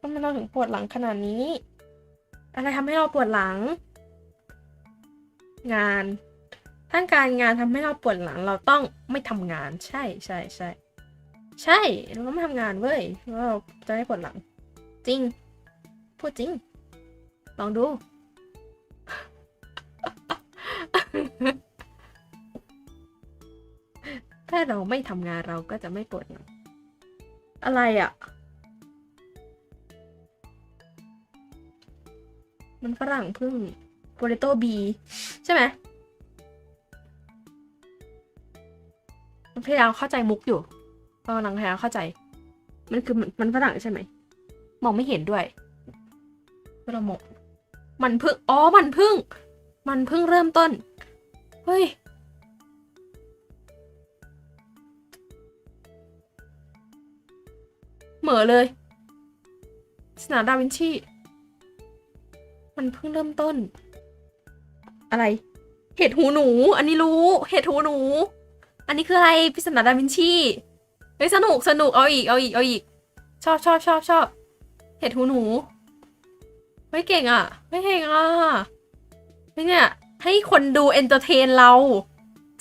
ทำไมเราถึงปวดหลังขนาดนี้ อะไรทำให้เราปวดหลัง งานถ้าการงานทำให้เราปวดหลังเราต้องไม่ทำงาน ใช่ใช่ใช่ใช่เราต้องไม่ทำงานเว้ยเราจะไม่ปวดหลัง จริง พูดจริง ลองดู ถ้าเราไม่ทำงานเราก็จะไม่ปวดหลัง อะไรอะ่ะ มันฝรั่งพึ่งโปเตโต้บี ใช่ไหมพยายามเข้าใจมุกอยู่กำลังพยายามเข้าใจ มันคือมันมันฝรั่งใช่ไหม มองไม่เห็นด้วยเวลามองมันพึ่ง อ๋อ มันพึ่ง มันพึ่งเริ่มต้น เฮ้ย เหม่อเลย สนาดาวินชี มันเพิ่งเริ่มต้น อะไร เห็ดหูหนู อันนี้รู้ เห็ดหูหนู อันนี้คืออะไรพิศนาดาวินชีเฮ้ยสนุกสนุกเอาอีกเอาอีกเอาอีก ชอบชอบชอบชอบเห็ดหูหนูไม่เก่งอะไม่เก่งอะไม่เนี่ย ให้คนดูเอนเตอร์เทนเรา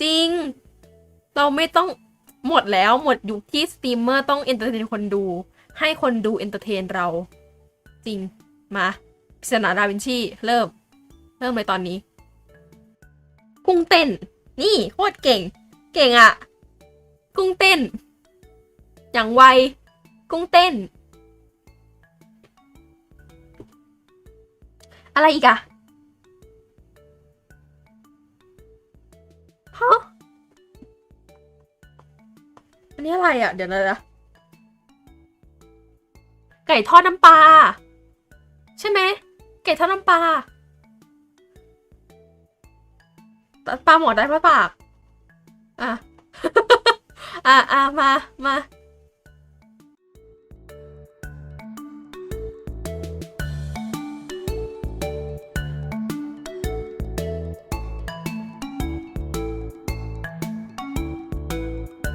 จริง เราไม่ต้องหมดแล้วหมดยุคที่สตรีมเมอร์ต้องเอนเตอร์เทนคนดู ให้คนดูเอนเตอร์เทนเรา จริงมาพิศนาดาวินชีเริ่ม เริ่มเลยตอนนี้ กุ้งเต้น นี่โคตรเก่ง เก่งอะกุ้งเต้น อย่างไว กุ้งเต้น อะไรอีกอะฮะอันนี้อะไรอะเดี๋ยวนะ ไก่ทอดน้ำปลาใช่ไหมไก่ทอดน้ำปลาปลาหมอได้ปะปาก อะ อะอะมา มา